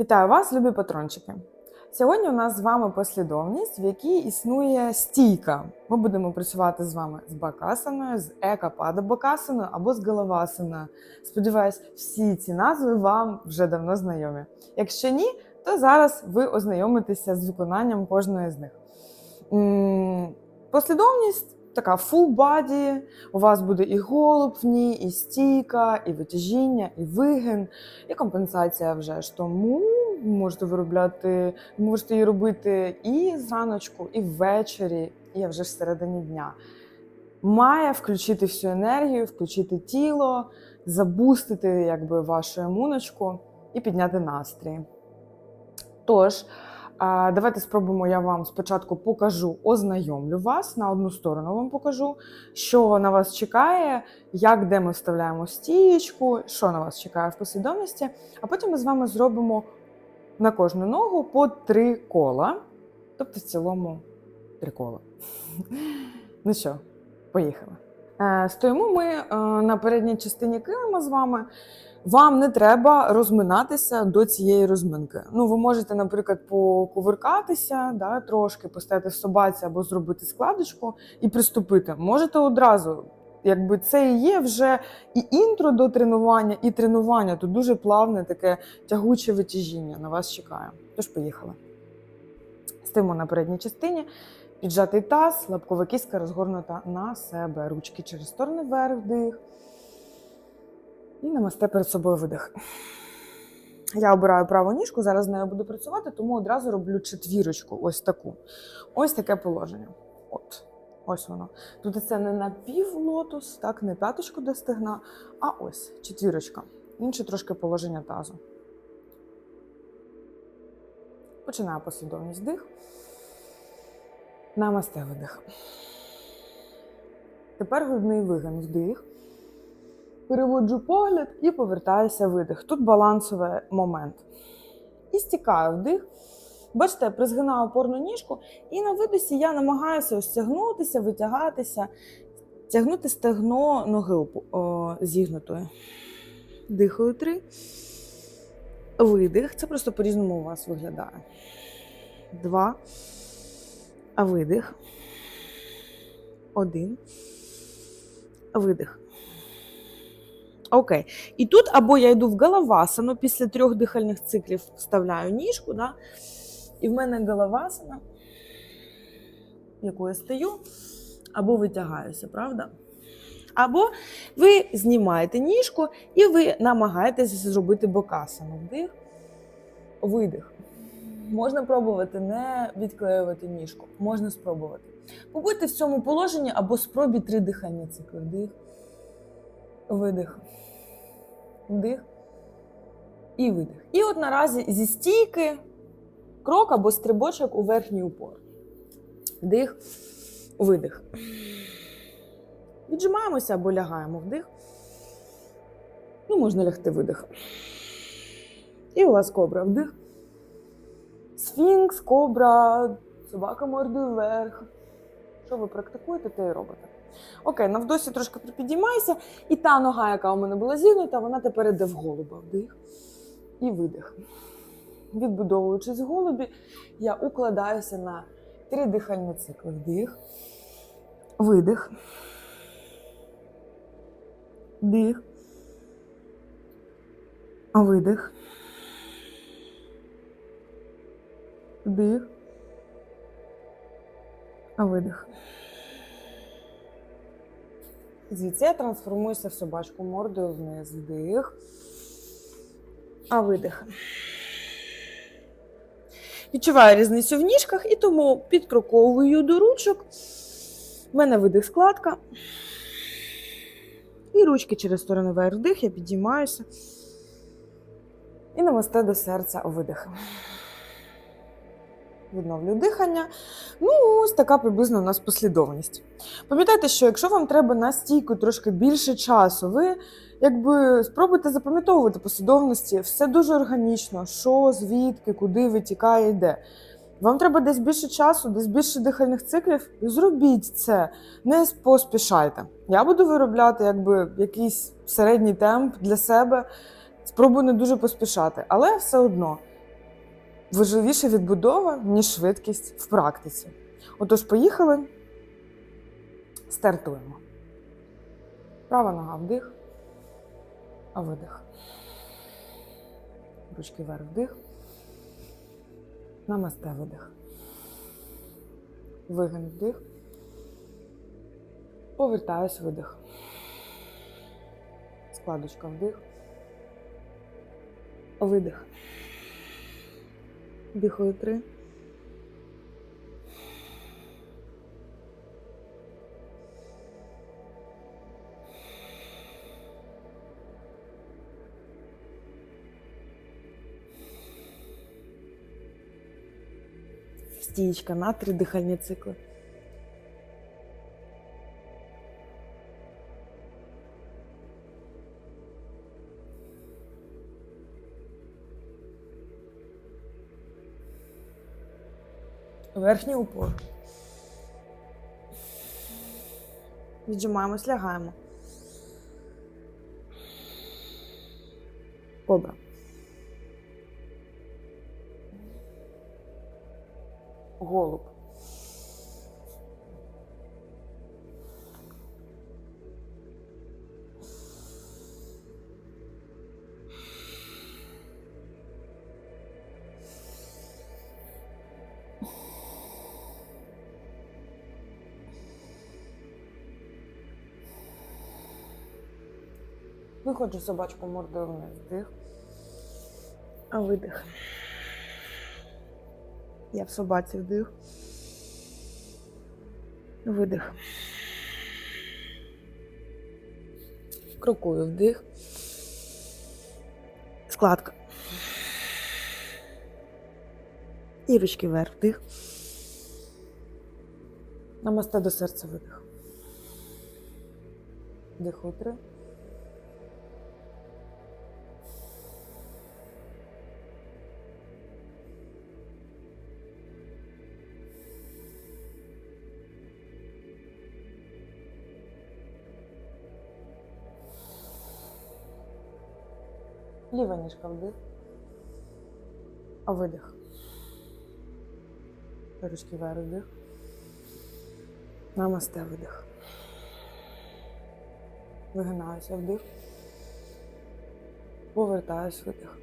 Вітаю вас, любі патрончики! Сьогодні у нас з вами послідовність, в якій існує стійка. Ми будемо працювати з вами з бакасаною, з екапада бакасаною або з головасаною. Сподіваюсь, всі ці назви вам вже давно знайомі. Якщо ні, то зараз ви ознайомитеся з виконанням кожної з них. Послідовність така full body. У вас буде і голуб в ній, і стійка, і витяжіння, і вигин, і компенсація вже ж тому. Можете виробляти, можете її робити і зраночку, і ввечері, і вже всередині дня. Має включити всю енергію, включити тіло, забустити якби, вашу імуночку і підняти настрій. Тож, Давайте спробуємо. Я вам спочатку покажу, ознайомлю вас на одну сторону. Вам покажу, що на вас чекає, як де ми вставляємо стієчку, що на вас чекає в послідовності. А потім ми з вами зробимо на кожну ногу по три кола. Тобто, в цілому три кола. Ну що, поїхали. Е, Стоїмо ми е, на передній частині килима з вами. Вам не треба розминатися до цієї розминки. Ну, ви можете, наприклад, покувиркатися, да, трошки поставити в собаці або зробити складочку і приступити. Можете одразу, якби це і є вже і інтро до тренування, і тренування. Тут дуже плавне таке тягуче витяжіння на вас чекає. Тож поїхали. Стоїмо на передній частині. Піджатий таз, лапкова кістка розгорнута на себе. Ручки через сторони вверх, вдих. І намасте перед собою видих. Я обираю праву ніжку, зараз з нею буду працювати, тому одразу роблю четвірочку, ось таку. Ось таке положення. От, ось воно. Тут це не напівлотос, так, не п'яточку до стегна, а ось четвірочка. Інше трошки положення тазу. Починаю послідовність дих. Намасте видих. Тепер грудний вигин вдих. Переводжу погляд і повертаюся видих. Тут балансовий момент. І стікаю вдих. Бачите, призгинаю опорну ніжку, і на видосі я намагаюся ось тягнутися, витягатися, тягнути стегно ноги зігнутої. Дихаю три. Видих. Це просто по-різному у вас виглядає. Два. А видих. Один. Видих. Окей. І тут або я йду в галавасану, після трьох дихальних циклів вставляю ніжку, да? і в мене галавасана, яку я стою, або витягаюся, правда? Або ви знімаєте ніжку і ви намагаєтеся зробити бокасану. Вдих, видих. Можна пробувати не відклеювати ніжку, можна спробувати. Побудьте в цьому положенні або спробі три дихальні цикли. Вдих, видих, вдих і видих. І от наразі зі стійки крок або стрибочок у верхній упор. Вдих, видих. Віджимаємося або лягаємо вдих. Ну, можна лягти видих. І у вас кобра вдих. Сфінкс, кобра, собака мордою вверх. Що ви практикуєте, те і робите. Окей, навдосі трошки припідіймайся. І та нога, яка у мене була зігнута, вона тепер іде в голуба. Вдих і видих. Відбудовуючись в голубі, я укладаюся на три дихальні цикли. Вдих, видих, дих, видих. Вдих. А видих. Звідси я трансформуюся в собачку мордою вниз. Вдих. А видих. Відчуваю різницю в ніжках і тому підкроковую до ручок. У мене видих складка. І ручки через сторони вверх вдих, я підіймаюся. І намасте до серця видих. Відновлю дихання. Ну, ось така приблизно у нас послідовність. Пам'ятайте, що якщо вам треба на стійку трошки більше часу, ви якби спробуйте запам'ятовувати послідовності, все дуже органічно, що, звідки, куди витікає, йде. Вам треба десь більше часу, десь більше дихальних циклів. Зробіть це, не поспішайте. Я буду виробляти якби якийсь середній темп для себе. Спробую не дуже поспішати, але все одно важливіша відбудова, ніж швидкість в практиці. Отож, поїхали. Стартуємо. Права нога вдих, а видих. Ручки вверх вдих. Намасте видих. Вигин вдих. Повертаюсь видих. Складочка вдих. Видих. Дихаю три. Стієчка на три дихальні цикли. Верхній упор. Віджимаємось, лягаємо. Кобра. Голуб. Виходжу собачку мордою вниз. Вдих. А видих. Я в собаці вдих. Видих. Крокую вдих. Складка. І ручки вверх вдих. Намасте до серця видих. Дихаю три. Ліва ніжка вдих. А видих. Ручки вверх вдих. Намасте видих. Вигинаюся вдих. Повертаюсь видих.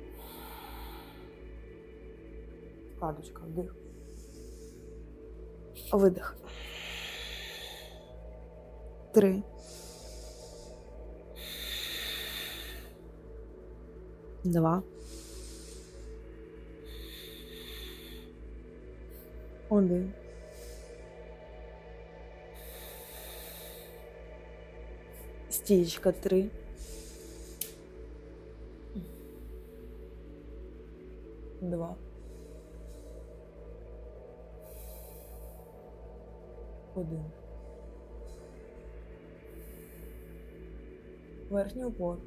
Складочка вдих. Видих. Три. Два. Один. Стічка три. Два. Один. Верхній упор.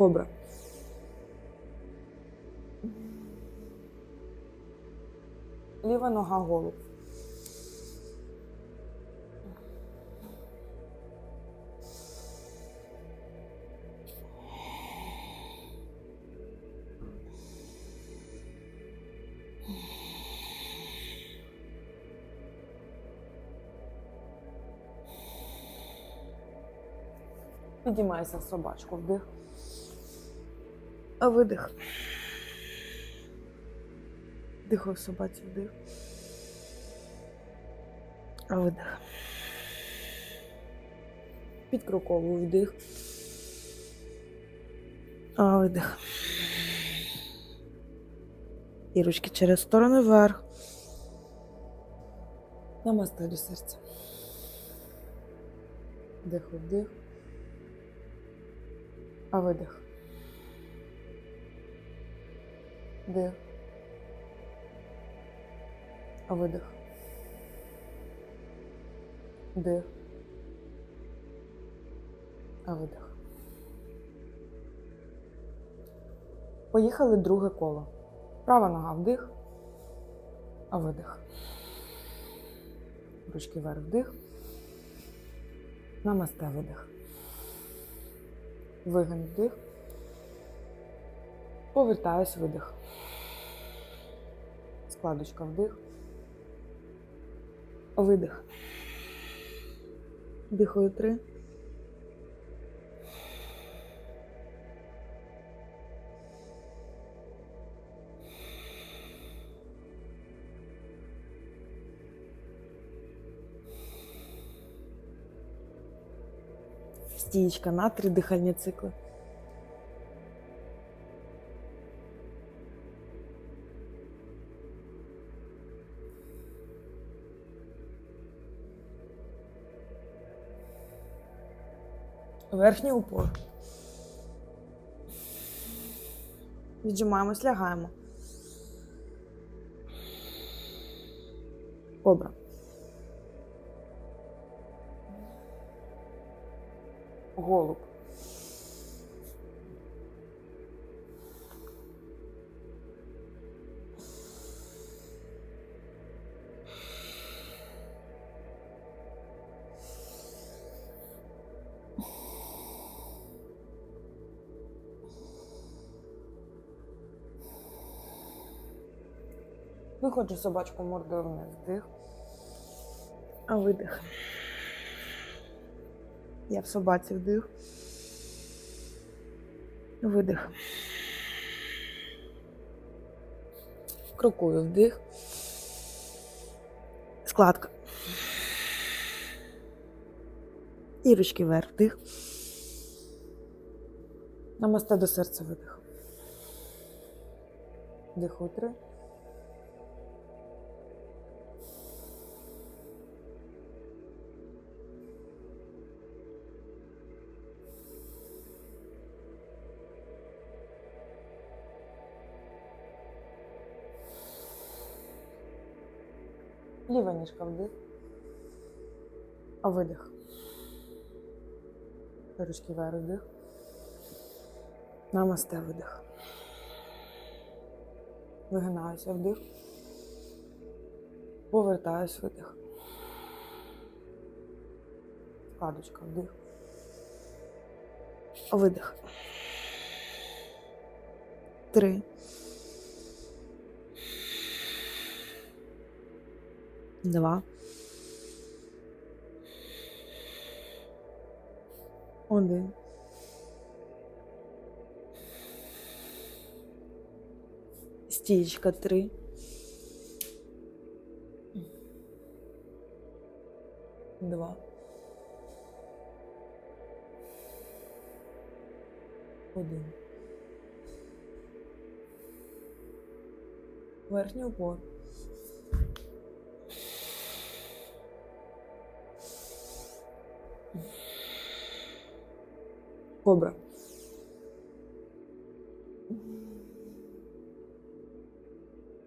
Кобра. Ліва нога голуб. Підіймайся собачку, вдих. А видих. Дихаю в собаці вдих. А видих. Підкроковую вдих. А видих. І ручки через сторони вверх. Намасте до серця. Дихаю вдих. А видих. Вдих. Видих. Вдих. Видих. Поїхали друге коло. Права нога вдих. А видих. Ручки вверх вдих. Намасте видих. Вигин вдих. Повертаюсь видих. Складочка вдих. Видих. Дихаю три. Стієчка на три дихальні цикли. Верхній упор. Віджимаємось, лягаємо. Кобра. Голуб. Виходжу собачку мордою вниз. Вдих. А видих. Я в собаці вдих. Видих. Крокую вдих. Складка. І ручки вверх. Вдих. Намасте до серця видих. Дихаю три. Ліва вдих. Видих. Ручки вверх вдих. Намасте видих. Вигинаюся вдих. Повертаюсь видих. Складочка вдих. Видих. Три. Два. Один. Стічка три. Два. Один. Верхній упор. Кобра.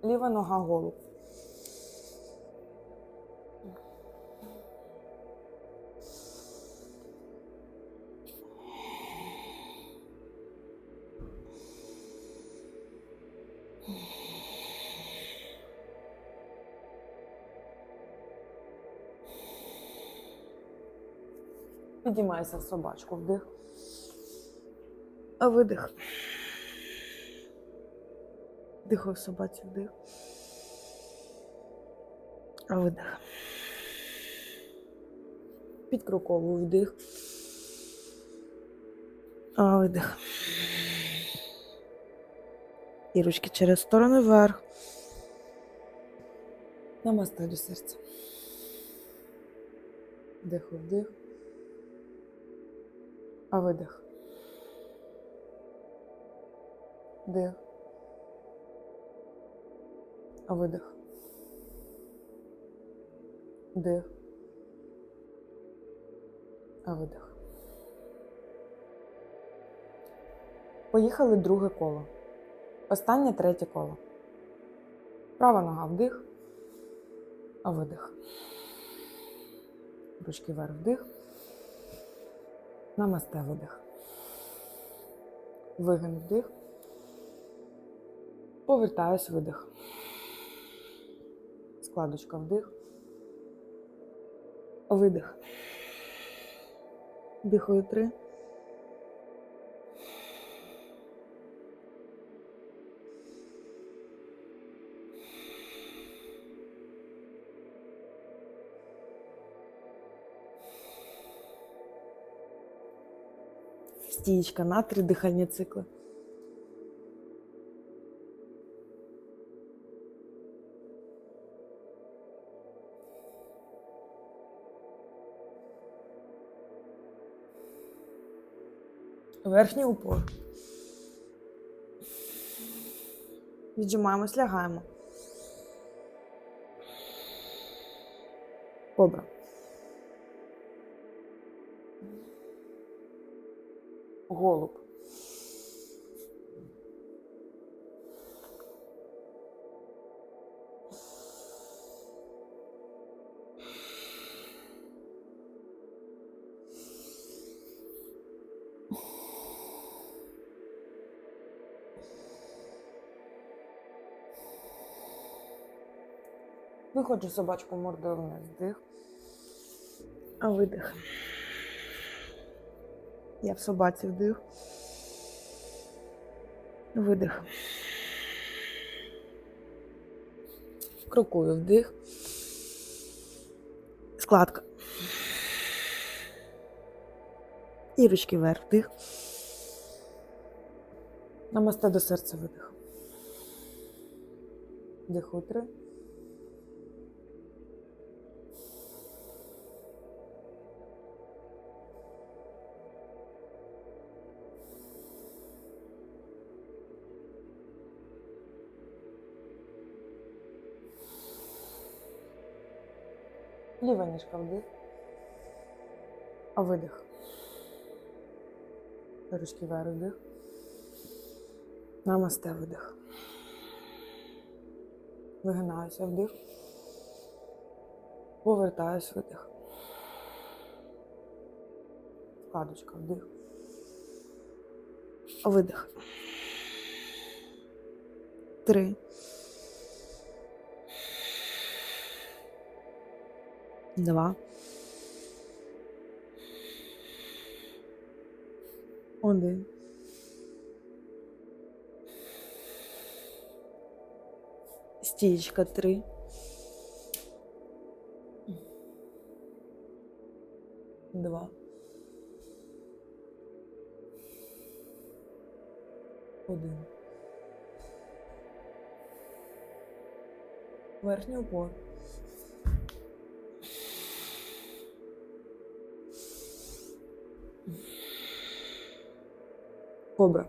Ліва нога голуб. Підіймайся собачку, вдих. Видих. Дихаю собаці вдих. А видих. Підкроковую вдих. А видих. І ручки через сторони вверх. Намасте до серця. Дихаю вдих. А видих. Дих. Видих. Дих. А видих. Поїхали друге коло. Останнє третє коло. Права нога вдих. А видих. Ручки вверх вдих. Намасте видих. Вигин вдих. Повертаюсь видих. Складочка вдих. Видих. Дихаю три. Стієчка на три дихальні цикли. Верхній упор. Віджимаємось, лягаємо. Кобра. Голуб. Виходжу собачку мордою вниз. Вдих. А видих. Я в собаці вдих. Видих. Крокую вдих. Складка. І ручки вверх вдих. Намасте до серця видих. Дихаю три. Ліва ніжка вдих. Видих. Ручки вверх вдих. Намасте видих. Вигинаюся вдих. Повертаюсь видих. Складочка вдих. Видих. Три. Два. Один. Стічка три. Два. Один. Верхній упор. Кобра.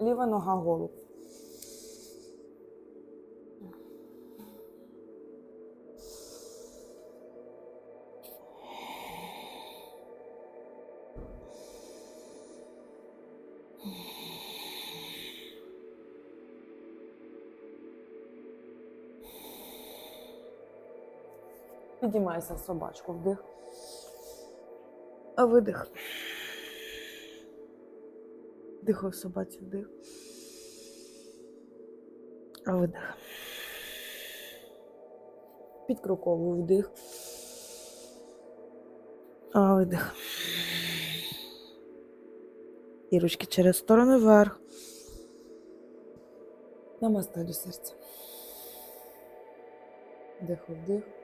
Ліва нога голуб. Підіймайся в собачку, вдих. А видих. Дихаю в собаці вдих. А видих. Підкроковую вдих. А видих. І ручки через сторони вверх. Намасте до серця. Дихаю вдих.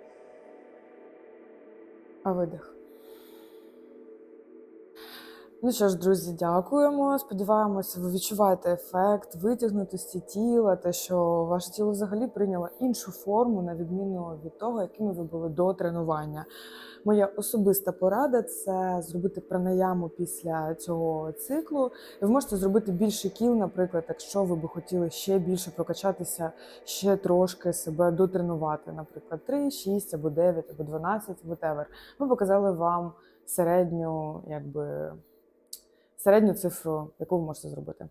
А видих. Ну що ж, друзі, дякуємо. Сподіваємося, ви відчуваєте ефект витягнутості тіла, те, що ваше тіло взагалі прийняло іншу форму, на відміну від того, якими ви були до тренування. Моя особиста порада це зробити пранаяму після цього циклу. Ви можете зробити більше кіл, наприклад, якщо ви би хотіли ще більше прокачатися, ще трошки себе дотренувати, наприклад, 3, 6 або 9, або 12, whatever. Ми показали вам середню, якби середню цифру, яку ви можете зробити.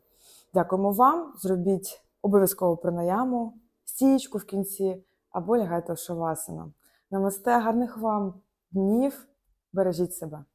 Дякуємо вам. Зробіть обов'язково пронаяму, стієчку в кінці або лягайте в Шавасина. Намасте, гарних вам днів. Бережіть себе.